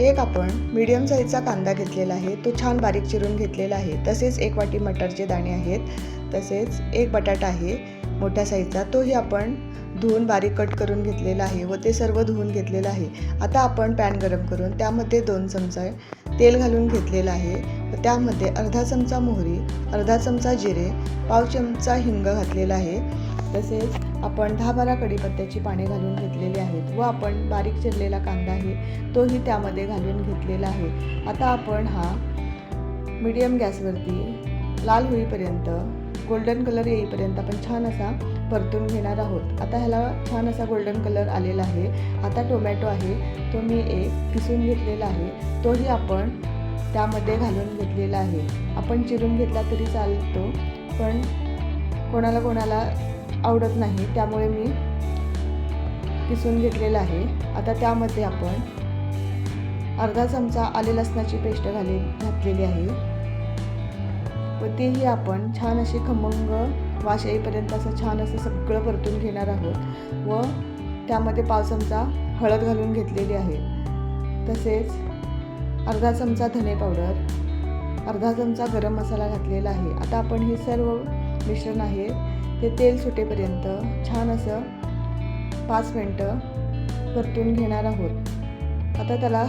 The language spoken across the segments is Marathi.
एक आपण मीडियम साईजचा कांदा घेतलेला आहे तो छान बारीक चिरून घेतलेला आहे. तसेच एक वाटी मटरचे दाणे आहेत. तसेच एक बटाटा आहे मोठ्या साईजचा तोही आपण धुवून बारीक कट करून घेतलेला आहे व ते सर्व धुवून घेतलेलं आहे. आता आपण पॅन गरम करून त्यामध्ये दोन चमचा तेल घालून घेतलेलं आहे व त्यामध्ये अर्धा चमचा मोहरी अर्धा चमचा जिरे पाव चमचा हिंग घातलेला आहे. तसेच आपण दहा बारा कढीपत्त्याची पाने घालून घेतलेली आहेत व आपण बारीक चिरलेला कांदा आहे तोही त्यामध्ये घालून घेतलेला आहे. आता आपण हा मीडियम गॅसवरती लाल होईपर्यंत गोल्डन कलर येईपर्यंत आपण छान असा परतून घेणार आहोत. आता ह्याला छान असा गोल्डन कलर आलेला आहे. आता टोमॅटो आहे तो मी एक किसून घेतलेला आहे. तोही आपण त्यामध्ये घालून घेतलेला आहे. आपण चिरून घेतला तरी चालतो पण कोणाला कोणाला आवडत नाही त्यामुळे मी किसून घेतलेलं आहे. आता त्यामध्ये आपण अर्धा चमचा आले लसणाची पेस्ट घाली घातलेली आहे. व तेही आपण छान अशी खमंग वाश येईपर्यंत असं छान असं सगळं परतून घेणार आहोत. व त्यामध्ये पाव चमचा हळद घालून घेतलेली आहे. तसेच अर्धा चमचा धने पावडर अर्धा चमचा गरम मसाला घातलेला आहे. आता आपण हे सर्व मिश्रण आहे ते तेल सुटेपर्यंत छान असं पाच मिनटं परतून घेणार आहोत. आता त्याला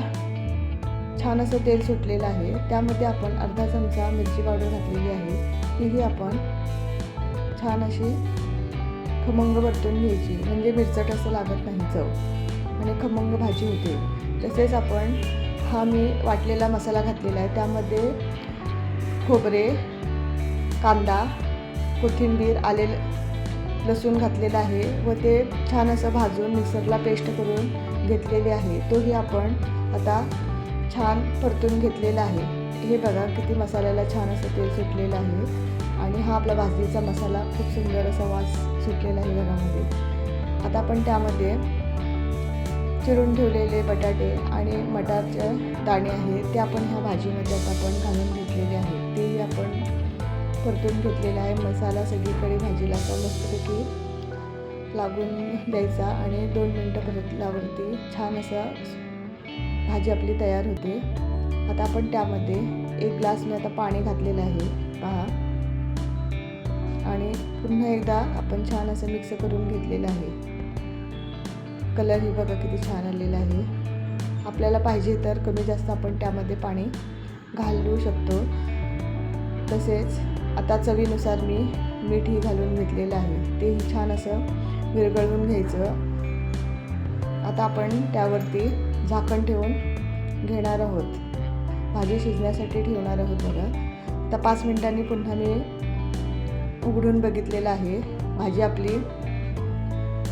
छान असं तेल सुटलेलं आहे. त्यामध्ये आपण अर्धा चमचा मिरची पावडर घातलेली आहे. तीही आपण छान अशी खमंग परतून घ्यायची. म्हणजे मिरचट असं लागत नाही चव. आणि खमंग भाजी होते. तसेच आपण हा मी वाटलेला मसाला घातलेला आहे. त्यामध्ये खोबरे कांदा कोथिंबीर आले लसूण घातलेला आहे व ते छान असं भाजून मिक्सरला पेस्ट करून घेतलेले आहे. तोही आपण आता छान परतून घेतलेला आहे. हे बघा किती मसाल्याला छान असं तेल सुटलेलं आहे आणि हा आपला भाजीचा मसाला खूप सुंदर असा वास सुटलेला आहे घरामध्ये. आता आपण त्यामध्ये चिरून ठेवलेले बटाटे आणि मटारचे दाणे आहेत ते आपण ह्या भाजीमध्ये आता आपण घालून घेतलेले आहेत. तेही आपण परतून घेतलेला आहे. मसाला सगळीकडे भाजीला असा मस्तपैकी लागून द्यायचा आणि दोन मिनटं परत परतल्यावरती छान असा भाजी आपली तयार होते. आता आपण त्यामध्ये एक ग्लास मी आता पाणी घातलेलं आहे. पहा. आणि पुन्हा एकदा आपण छान असं मिक्स करून घेतलेलं आहे. कलरही बघा किती छान आलेला आहे. आपल्याला पाहिजे तर कमी जास्त आपण त्यामध्ये पाणी घालू शकतो. तसेच आता चवीनुसार मी मीठही घालून घेतलेलं आहे. तेही छान असं विरघळवून घ्यायचं. आता आपण त्यावरती झाकण ठेवून घेणार आहोत. भाजी शिजण्यासाठी ठेवणार आहोत बघा. आता पाच मिनिटांनी पुन्हा मी उघडून बघितलेलं आहे. भाजी आपली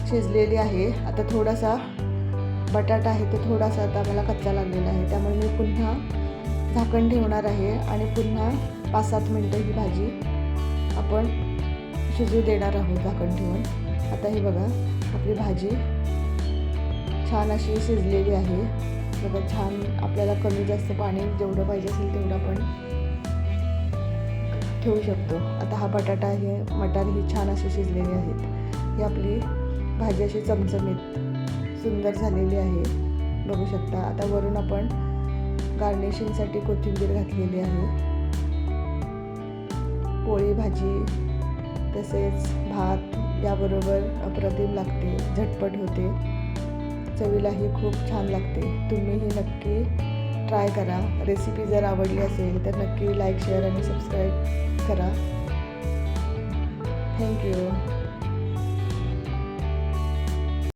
शिजलेली आहे. आता थोडासा बटाटा आहे तो थोडासा आता मला कच्चा लागलेला आहे. त्यामुळे मी पुन्हा झाकण ठेवणार आहे आणि पुन्हा पाच सात मिनटं ही भाजी आपण शिजू देणार आहोत झाकण ठेवून. आता हे बघा आपली भाजी छान अशी शिजलेली आहे. बघा छान आपल्याला कमी जास्त पाणी जेवढं पाहिजे असेल तेवढं आपण ठेवू शकतो. आता हा बटाटा हे मटार ही छान अशी शिजलेली आहेत. ही आपली भाजी अशी चमचमीत सुंदर झालेली आहे. बघू शकता आता वरून आपण गार्निशिंगसाठी कोथिंबीर घातलेली आहे. पोळी भाजी तसेच भात याबरोबर अप्रतिम लागते झटपट होते. चवीलाही खूप छान लागते. तुम्हीही नक्की ट्राय करा. रेसिपी जर आवडली असेल तर नक्की लाईक शेअर आणि सबस्क्राईब करा. Thank you